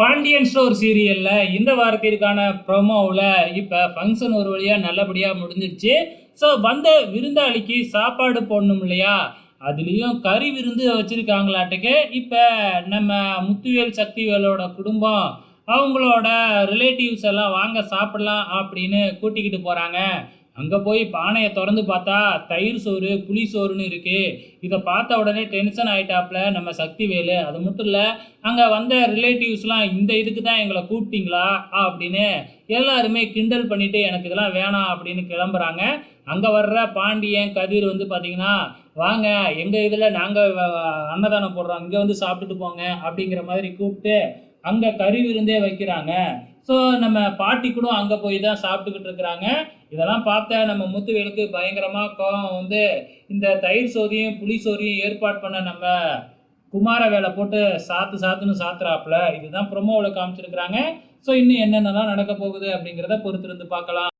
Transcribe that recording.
Pandian store சீரியல்ல இந்த வாரத்திற்கான ப்ரோமோவில் இப்போ ஃபங்க்ஷன் ஒரு வழியாக நல்லபடியாக முடிஞ்சிருச்சு. ஸோ வந்த விருந்தாளிக்கு சாப்பாடு போடணும் இல்லையா? அதுலேயும் கறி விருந்து வச்சுருக்காங்களாட்டுக்கு. இப்போ நம்ம முத்துவேல் சக்திவேலோட குடும்பம் அவங்களோட ரிலேட்டிவ்ஸ் எல்லாம் வாங்க சாப்பிடலாம் அப்படின்னு கூட்டிக்கிட்டு போகிறாங்க அங்கே போய் பானையை திறந்து பார்த்தா தயிர் சோறு புளி சோறுன்னு இருக்குது இதை பார்த்த உடனே டென்ஷன் ஆகிட்டாப்புல நம்ம சக்தி வேலு அது மட்டும் இல்லை அங்கே வந்த ரிலேட்டிவ்ஸ்லாம் இந்த இதுக்கு தான் எங்களை கூப்பிட்டீங்களா? அப்படின்னு எல்லாருமே கிண்டல் பண்ணிவிட்டு எனக்கு இதெல்லாம் வேணாம் அப்படின்னு கிளம்புறாங்க. அங்கே வர்ற பாண்டியன் கதிர் வந்து பார்த்தீங்கன்னா வாங்க எங்கள் இதில் நாங்கள் அன்னதானம் போடுறோம். இங்கே வந்து சாப்பிட்டுட்டு போங்க. அப்படிங்கிற மாதிரி கூப்பிட்டு அங்கே கறி விருந்தே வைக்கிறாங்க. ஸோ நம்ம பாட்டி கூட அங்கே போய் தான் சாப்பிட்டுக்கிட்டு இருக்கிறாங்க. இதெல்லாம் பார்த்த நம்ம முத்துவேலுக்கு பயங்கரமாக கோவம் வந்து இந்த தயிர் சோதியும் புளி சோதியும் ஏற்பாடு பண்ண நம்ம குமார வேலை போட்டு சாத்து சாத்துன்னு சாத்துறாப்புல. இதுதான் ப்ரொமோவில் காமிச்சிருக்கிறாங்க. ஸோ இன்னும் என்னென்னலாம் நடக்க போகுது அப்படிங்கிறத பொறுத்திருந்து பார்க்கலாம்.